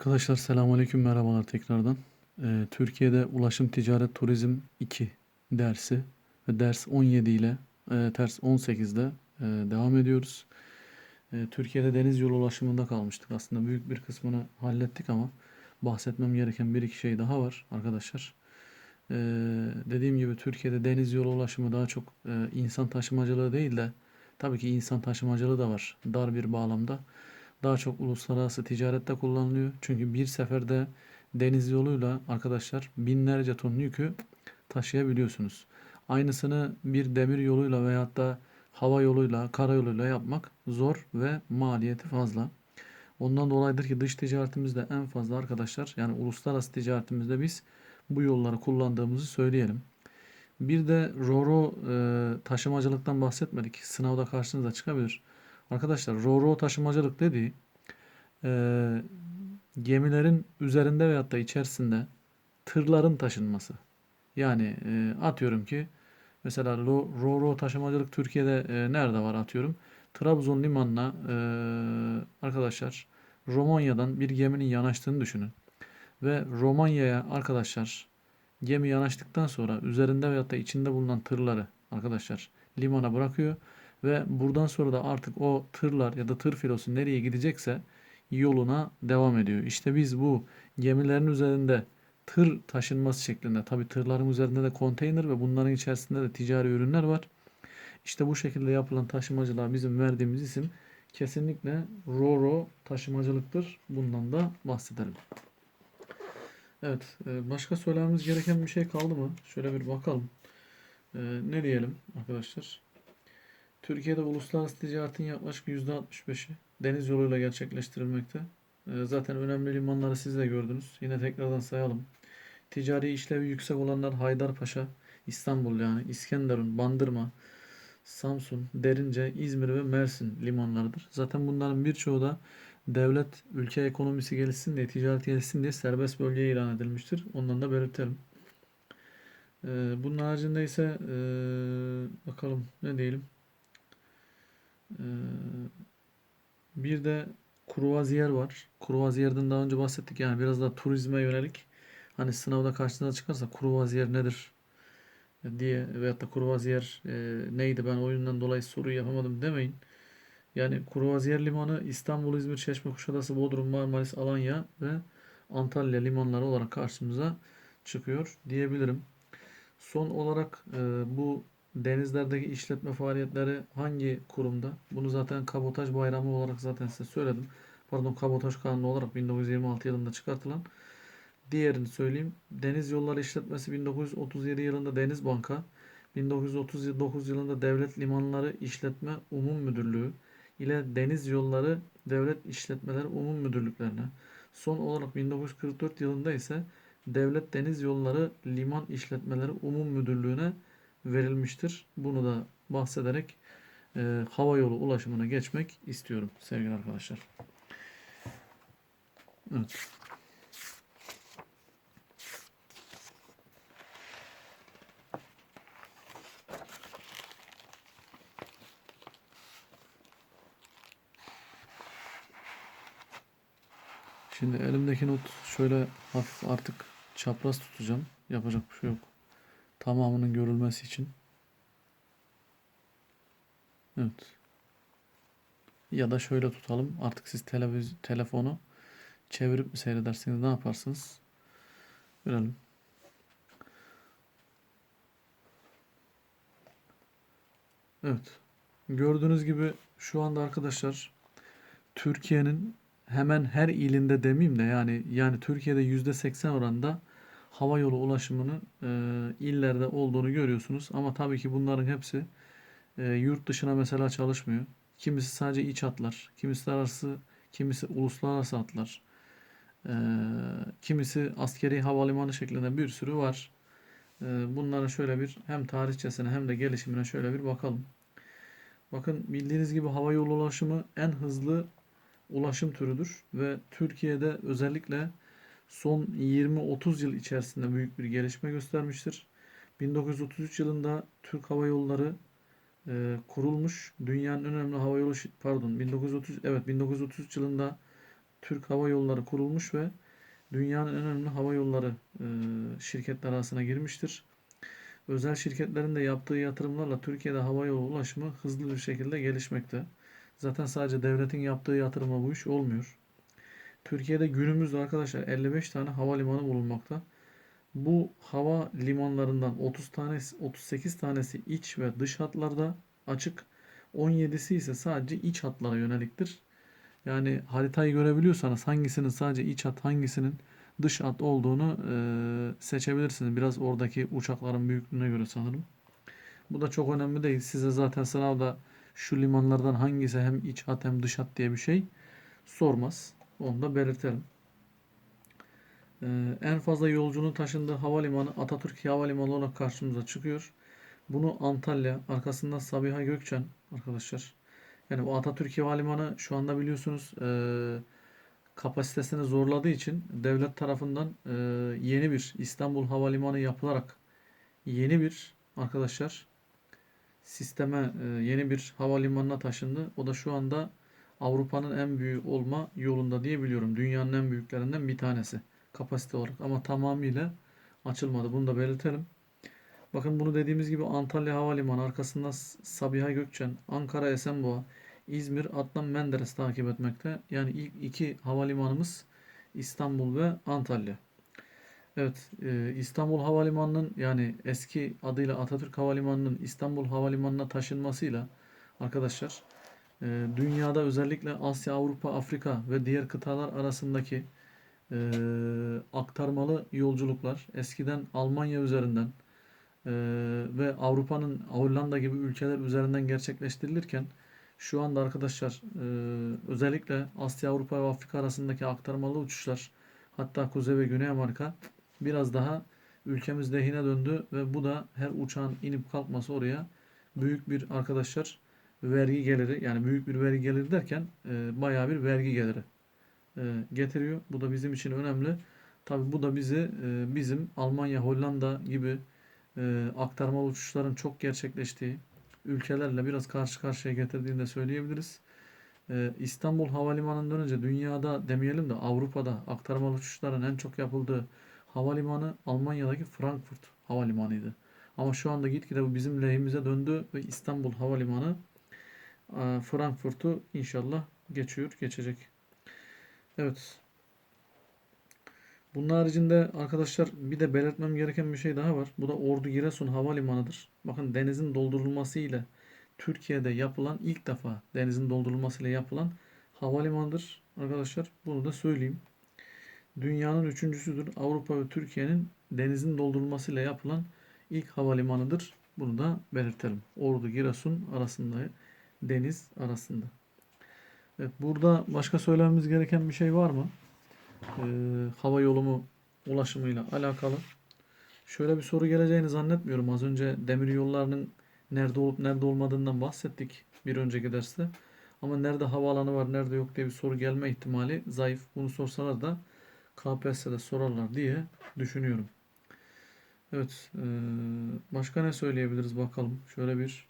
Arkadaşlar selamünaleyküm merhabalar tekrardan. Ee, Türkiye'de Ulaşım Ticaret Turizm 2 dersi ve ders 17 ile e, ters 18'de e, devam ediyoruz. E, Türkiye'de deniz yolu ulaşımında kalmıştık. Aslında büyük bir kısmını hallettik ama bahsetmem gereken bir iki şey daha var arkadaşlar. Ee, dediğim gibi Türkiye'de deniz yolu ulaşımı daha çok e, insan taşımacılığı değil de tabii ki insan taşımacılığı da var dar bir bağlamda daha çok uluslararası ticarette kullanılıyor. Çünkü bir seferde deniz yoluyla arkadaşlar binlerce ton yükü taşıyabiliyorsunuz. Aynısını bir demir yoluyla veyahut da hava yoluyla, karayoluyla yapmak zor ve maliyeti fazla. Ondan dolayıdır ki dış ticaretimizde en fazla arkadaşlar yani uluslararası ticaretimizde biz bu yolları kullandığımızı söyleyelim. Bir de roro e, taşımacılıktan bahsetmedik. Sınavda karşınıza çıkabilir. Arkadaşlar ro-ro taşımacılık dediği e, gemilerin üzerinde veyahut da içerisinde tırların taşınması. Yani e, atıyorum ki mesela ro- ro-ro taşımacılık Türkiye'de e, nerede var atıyorum. Trabzon limanına e, arkadaşlar Romanya'dan bir geminin yanaştığını düşünün. Ve Romanya'ya arkadaşlar gemi yanaştıktan sonra üzerinde veyahut da içinde bulunan tırları arkadaşlar limana bırakıyor ve buradan sonra da artık o tırlar ya da tır filosu nereye gidecekse yoluna devam ediyor. İşte biz bu gemilerin üzerinde tır taşınması şeklinde tabi tırların üzerinde de konteyner ve bunların içerisinde de ticari ürünler var. İşte bu şekilde yapılan taşımacılığa bizim verdiğimiz isim kesinlikle Roro taşımacılıktır. Bundan da bahsedelim. Evet, e, başka söylememiz gereken bir şey kaldı mı? Şöyle bir bakalım. E, ne diyelim arkadaşlar? Türkiye'de uluslararası ticaretin yaklaşık %65'i deniz yoluyla gerçekleştirilmekte. Ee, zaten önemli limanları siz de gördünüz. Yine tekrardan sayalım. Ticari işlevi yüksek olanlar Haydarpaşa, İstanbul yani İskenderun, Bandırma, Samsun, Derince, İzmir ve Mersin limanlarıdır. Zaten bunların birçoğu da devlet ülke ekonomisi gelişsin diye, ticaret gelişsin diye serbest bölge ilan edilmiştir. Ondan da belirtelim. Ee, bunun haricinde ise ee, bakalım ne diyelim. Ee, bir de kruvaziyer var. Kruvaziyerden daha önce bahsettik yani biraz daha turizme yönelik. Hani sınavda karşınıza çıkarsa kruvaziyer nedir diye veyahut da kruvaziyer e, neydi ben oyundan dolayı soruyu yapamadım demeyin. Yani Kruvaziyer Limanı İstanbul, İzmir, Çeşme, Kuşadası, Bodrum, Marmaris, Alanya ve Antalya limanları olarak karşımıza çıkıyor diyebilirim. Son olarak e, bu denizlerdeki işletme faaliyetleri hangi kurumda? Bunu zaten kabotaj bayramı olarak zaten size söyledim. Pardon kabotaj kanunu olarak 1926 yılında çıkartılan. Diğerini söyleyeyim. Deniz Yolları İşletmesi 1937 yılında Deniz Banka, 1939 yılında Devlet Limanları İşletme Umum Müdürlüğü ile Deniz Yolları Devlet İşletmeleri Umum Müdürlüklerine, son olarak 1944 yılında ise Devlet Deniz Yolları Liman İşletmeleri Umum Müdürlüğü'ne verilmiştir. Bunu da bahsederek e, hava yolu ulaşımına geçmek istiyorum sevgili arkadaşlar. Evet. Şimdi elimdeki not şöyle hafif artık çapraz tutacağım. Yapacak bir şey yok tamamının görülmesi için. Evet. Ya da şöyle tutalım. Artık siz televiz telefonu çevirip mi seyredersiniz? Ne yaparsınız? Görelim. Evet. Gördüğünüz gibi şu anda arkadaşlar Türkiye'nin hemen her ilinde demeyeyim de yani yani Türkiye'de %80 oranda hava yolu ulaşımının e, illerde olduğunu görüyorsunuz. Ama tabii ki bunların hepsi e, yurt dışına mesela çalışmıyor. Kimisi sadece iç hatlar, kimisi arası, kimisi uluslararası hatlar. E, kimisi askeri havalimanı şeklinde bir sürü var. E, bunların şöyle bir hem tarihçesine hem de gelişimine şöyle bir bakalım. Bakın bildiğiniz gibi hava yolu ulaşımı en hızlı ulaşım türüdür ve Türkiye'de özellikle son 20-30 yıl içerisinde büyük bir gelişme göstermiştir. 1933 yılında Türk Hava Yolları e, kurulmuş. Dünyanın önemli hava yolu pardon 1930 evet 1933 yılında Türk Hava Yolları kurulmuş ve dünyanın önemli hava yolları e, şirketler arasına girmiştir. Özel şirketlerin de yaptığı yatırımlarla Türkiye'de hava yolu ulaşımı hızlı bir şekilde gelişmekte. Zaten sadece devletin yaptığı yatırımla bu iş olmuyor. Türkiye'de günümüzde arkadaşlar 55 tane havalimanı bulunmakta. Bu hava limanlarından 30 tanesi 38 tanesi iç ve dış hatlarda açık. 17'si ise sadece iç hatlara yöneliktir. Yani haritayı görebiliyorsanız hangisinin sadece iç hat hangisinin dış hat olduğunu e, seçebilirsiniz. Biraz oradaki uçakların büyüklüğüne göre sanırım. Bu da çok önemli değil. Size zaten sınavda şu limanlardan hangisi hem iç hat hem dış hat diye bir şey sormaz. Onu da belirtelim. Ee, en fazla yolcunun taşındığı havalimanı Atatürk Havalimanı olarak karşımıza çıkıyor. Bunu Antalya, arkasından Sabiha Gökçen arkadaşlar. Yani bu Atatürk Havalimanı şu anda biliyorsunuz e, kapasitesini zorladığı için devlet tarafından e, yeni bir İstanbul Havalimanı yapılarak yeni bir arkadaşlar sisteme e, yeni bir havalimanına taşındı. O da şu anda Avrupa'nın en büyüğü olma yolunda diye biliyorum. Dünyanın en büyüklerinden bir tanesi kapasite olarak ama tamamıyla açılmadı. Bunu da belirtelim. Bakın bunu dediğimiz gibi Antalya Havalimanı arkasında Sabiha Gökçen, Ankara Esenboğa, İzmir Adnan Menderes takip etmekte. Yani ilk iki havalimanımız İstanbul ve Antalya. Evet, e, İstanbul Havalimanı'nın yani eski adıyla Atatürk Havalimanı'nın İstanbul Havalimanı'na taşınmasıyla arkadaşlar dünyada özellikle Asya, Avrupa, Afrika ve diğer kıtalar arasındaki e, aktarmalı yolculuklar eskiden Almanya üzerinden e, ve Avrupa'nın Hollanda gibi ülkeler üzerinden gerçekleştirilirken şu anda arkadaşlar e, özellikle Asya, Avrupa ve Afrika arasındaki aktarmalı uçuşlar hatta Kuzey ve Güney Amerika biraz daha ülkemiz lehine döndü ve bu da her uçağın inip kalkması oraya büyük bir arkadaşlar vergi geliri yani büyük bir vergi geliri derken e, bayağı bir vergi geliri e, getiriyor. Bu da bizim için önemli. Tabi bu da bizi e, bizim Almanya, Hollanda gibi e, aktarmalı uçuşların çok gerçekleştiği ülkelerle biraz karşı karşıya getirdiğini de söyleyebiliriz. E, İstanbul Havalimanı'ndan önce dünyada demeyelim de Avrupa'da aktarmalı uçuşların en çok yapıldığı havalimanı Almanya'daki Frankfurt Havalimanı'ydı. Ama şu anda gitgide bu bizim lehimize döndü ve İstanbul Havalimanı Frankfurt'u inşallah geçiyor, geçecek. Evet. Bunun haricinde arkadaşlar bir de belirtmem gereken bir şey daha var. Bu da Ordu Giresun Havalimanı'dır. Bakın denizin doldurulması ile Türkiye'de yapılan ilk defa denizin doldurulması ile yapılan havalimanıdır arkadaşlar. Bunu da söyleyeyim. Dünyanın üçüncüsüdür. Avrupa ve Türkiye'nin denizin doldurulması ile yapılan ilk havalimanıdır. Bunu da belirtelim. Ordu Giresun arasında deniz arasında. Evet, burada başka söylememiz gereken bir şey var mı? Ee, hava yolu ulaşımıyla alakalı. Şöyle bir soru geleceğini zannetmiyorum. Az önce demir yollarının nerede olup nerede olmadığından bahsettik bir önceki derste. Ama nerede havaalanı var, nerede yok diye bir soru gelme ihtimali zayıf. Bunu sorsalar da KPSS'de sorarlar diye düşünüyorum. Evet, ee, başka ne söyleyebiliriz bakalım. Şöyle bir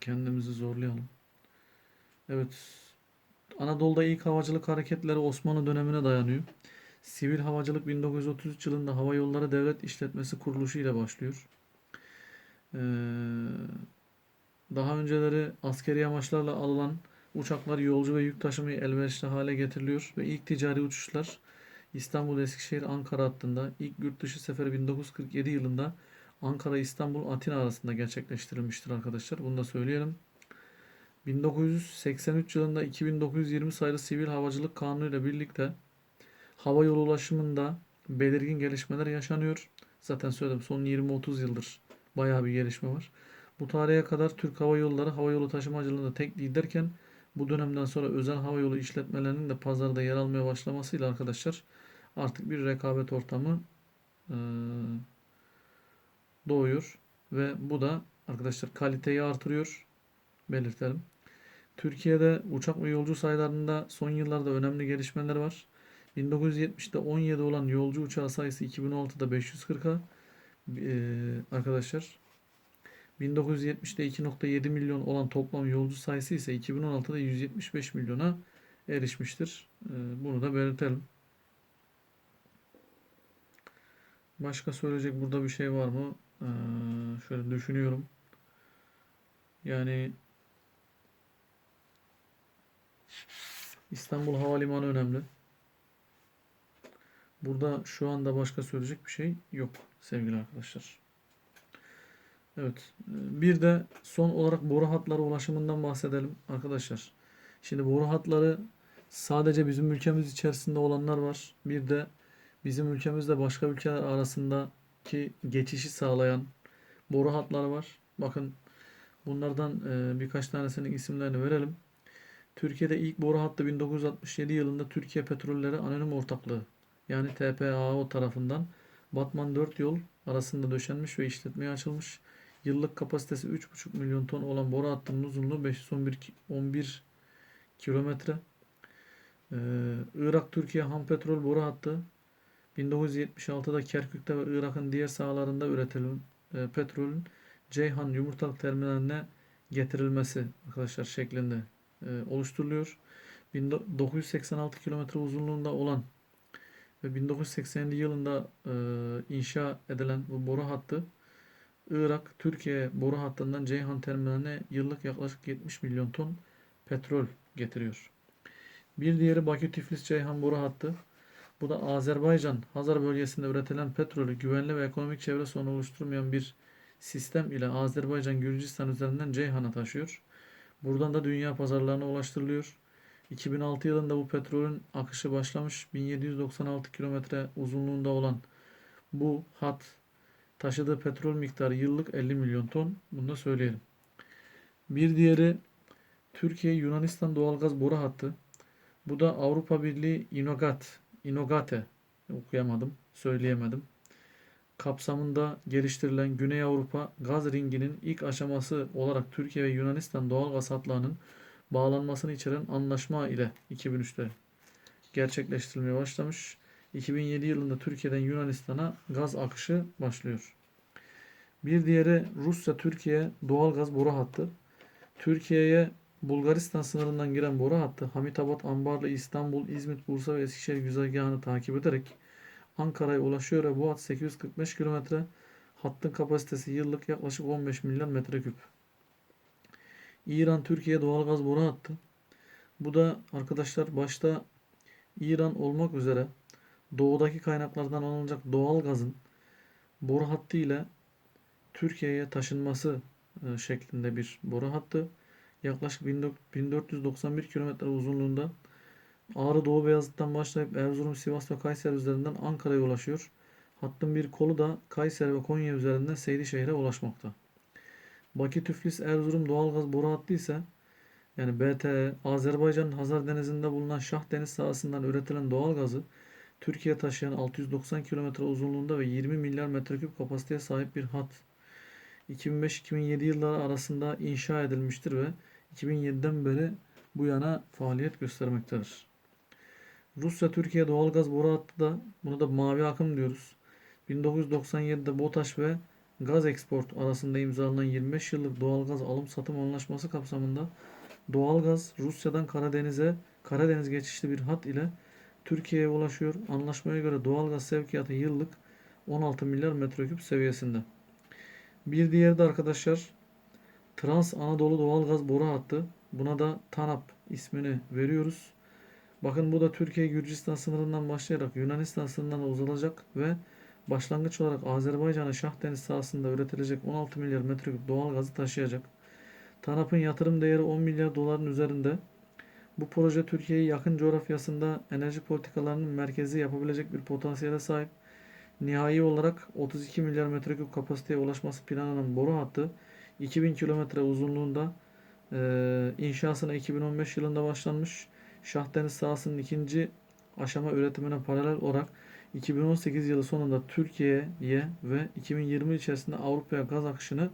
kendimizi zorlayalım. Evet. Anadolu'da ilk havacılık hareketleri Osmanlı dönemine dayanıyor. Sivil havacılık 1933 yılında Hava Yolları Devlet İşletmesi kuruluşu ile başlıyor. Ee, daha önceleri askeri amaçlarla alınan uçaklar yolcu ve yük taşımayı elverişli hale getiriliyor ve ilk ticari uçuşlar İstanbul, Eskişehir, Ankara hattında ilk yurt dışı seferi 1947 yılında Ankara, İstanbul, Atina arasında gerçekleştirilmiştir arkadaşlar. Bunu da söyleyelim. 1983 yılında 2920 sayılı Sivil Havacılık Kanunu ile birlikte hava yolu ulaşımında belirgin gelişmeler yaşanıyor. Zaten söyledim son 20-30 yıldır bayağı bir gelişme var. Bu tarihe kadar Türk Hava Yolları hava yolu taşımacılığında tek liderken bu dönemden sonra özel hava yolu işletmelerinin de pazarda yer almaya başlamasıyla arkadaşlar artık bir rekabet ortamı e, doğuyor ve bu da arkadaşlar kaliteyi artırıyor belirtelim. Türkiye'de uçak ve yolcu sayılarında son yıllarda önemli gelişmeler var. 1970'te 17 olan yolcu uçağı sayısı 2016'da 540'a ee, arkadaşlar 1970'te 2.7 milyon olan toplam yolcu sayısı ise 2016'da 175 milyona erişmiştir. Ee, Bunu da belirtelim. Başka söyleyecek burada bir şey var mı? Ee, şöyle düşünüyorum. Yani İstanbul Havalimanı önemli. Burada şu anda başka söyleyecek bir şey yok sevgili arkadaşlar. Evet. e, Bir de son olarak boru hatları ulaşımından bahsedelim arkadaşlar. Şimdi boru hatları sadece bizim ülkemiz içerisinde olanlar var. Bir de bizim ülkemizde başka ülkeler arasındaki geçişi sağlayan boru hatları var. Bakın bunlardan e, birkaç tanesinin isimlerini verelim. Türkiye'de ilk boru hattı 1967 yılında Türkiye Petrolleri Anonim Ortaklığı yani TPAO tarafından Batman 4 yol arasında döşenmiş ve işletmeye açılmış. Yıllık kapasitesi 3,5 milyon ton olan boru hattının uzunluğu 511 ki- 11 kilometre. Ee, Irak-Türkiye ham petrol boru hattı 1976'da Kerkük'te ve Irak'ın diğer sahalarında üretilen e, petrolün Ceyhan Yumurtalık Terminaline getirilmesi arkadaşlar şeklinde e, oluşturuluyor. 1986 kilometre uzunluğunda olan ve 1987 yılında e, inşa edilen bu boru hattı Irak, Türkiye boru hattından Ceyhan terminaline yıllık yaklaşık 70 milyon ton petrol getiriyor. Bir diğeri Bakü Tiflis Ceyhan boru hattı. Bu da Azerbaycan, Hazar bölgesinde üretilen petrolü güvenli ve ekonomik çevre sorunu oluşturmayan bir sistem ile Azerbaycan, Gürcistan üzerinden Ceyhan'a taşıyor. Buradan da dünya pazarlarına ulaştırılıyor. 2006 yılında bu petrolün akışı başlamış. 1796 kilometre uzunluğunda olan bu hat taşıdığı petrol miktarı yıllık 50 milyon ton. Bunu da söyleyelim. Bir diğeri Türkiye Yunanistan doğalgaz boru hattı. Bu da Avrupa Birliği Inogat, Inogate okuyamadım, söyleyemedim. Kapsamında geliştirilen Güney Avrupa gaz ringinin ilk aşaması olarak Türkiye ve Yunanistan doğalgaz hatlarının bağlanmasını içeren anlaşma ile 2003'te gerçekleştirilmeye başlamış. 2007 yılında Türkiye'den Yunanistan'a gaz akışı başlıyor. Bir diğeri Rusya-Türkiye doğalgaz boru hattı. Türkiye'ye Bulgaristan sınırından giren boru hattı Hamitabat, Ambarlı, İstanbul, İzmit, Bursa ve Eskişehir güzergahını takip ederek Ankara'ya ulaşıyor ve bu hat 845 kilometre. Hattın kapasitesi yıllık yaklaşık 15 milyon metreküp. İran-Türkiye doğalgaz boru hattı. Bu da arkadaşlar başta İran olmak üzere doğudaki kaynaklardan alınacak doğal gazın boru hattı ile Türkiye'ye taşınması e, şeklinde bir boru hattı. Yaklaşık 1491 kilometre uzunluğunda Ağrı Doğu Beyazıt'tan başlayıp Erzurum, Sivas ve Kayseri üzerinden Ankara'ya ulaşıyor. Hattın bir kolu da Kayseri ve Konya üzerinden Seydişehir'e ulaşmakta. Bakü Tiflis Erzurum doğalgaz boru hattı ise yani BTE, Azerbaycan'ın Hazar Denizi'nde bulunan Şah Deniz sahasından üretilen doğalgazı Türkiye taşıyan 690 kilometre uzunluğunda ve 20 milyar metreküp kapasiteye sahip bir hat. 2005-2007 yılları arasında inşa edilmiştir ve 2007'den beri bu yana faaliyet göstermektedir. Rusya-Türkiye doğalgaz boru hattı da buna da mavi akım diyoruz. 1997'de BOTAŞ ve Gaz Export arasında imzalanan 25 yıllık doğalgaz alım satım anlaşması kapsamında doğalgaz Rusya'dan Karadeniz'e Karadeniz geçişli bir hat ile Türkiye'ye ulaşıyor. Anlaşmaya göre doğalgaz sevkiyatı yıllık 16 milyar metreküp seviyesinde. Bir diğeri de arkadaşlar Trans Anadolu doğalgaz boru hattı. Buna da TANAP ismini veriyoruz. Bakın bu da Türkiye Gürcistan sınırından başlayarak Yunanistan sınırına uzanacak ve başlangıç olarak Azerbaycan'ın Şah Deniz sahasında üretilecek 16 milyar metreküp doğal gazı taşıyacak. TANAP'ın yatırım değeri 10 milyar doların üzerinde. Bu proje Türkiye'yi yakın coğrafyasında enerji politikalarının merkezi yapabilecek bir potansiyele sahip. Nihai olarak 32 milyar metreküp kapasiteye ulaşması planlanan boru hattı 2000 kilometre uzunluğunda e, inşasına 2015 yılında başlanmış. Şahdeniz sahasının ikinci aşama üretimine paralel olarak 2018 yılı sonunda Türkiye'ye ve 2020 içerisinde Avrupa'ya gaz akışını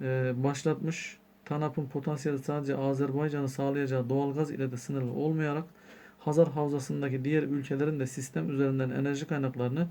e, başlatmış. TANAP'ın potansiyeli sadece Azerbaycan'ı sağlayacağı doğalgaz ile de sınırlı olmayarak Hazar Havzası'ndaki diğer ülkelerin de sistem üzerinden enerji kaynaklarını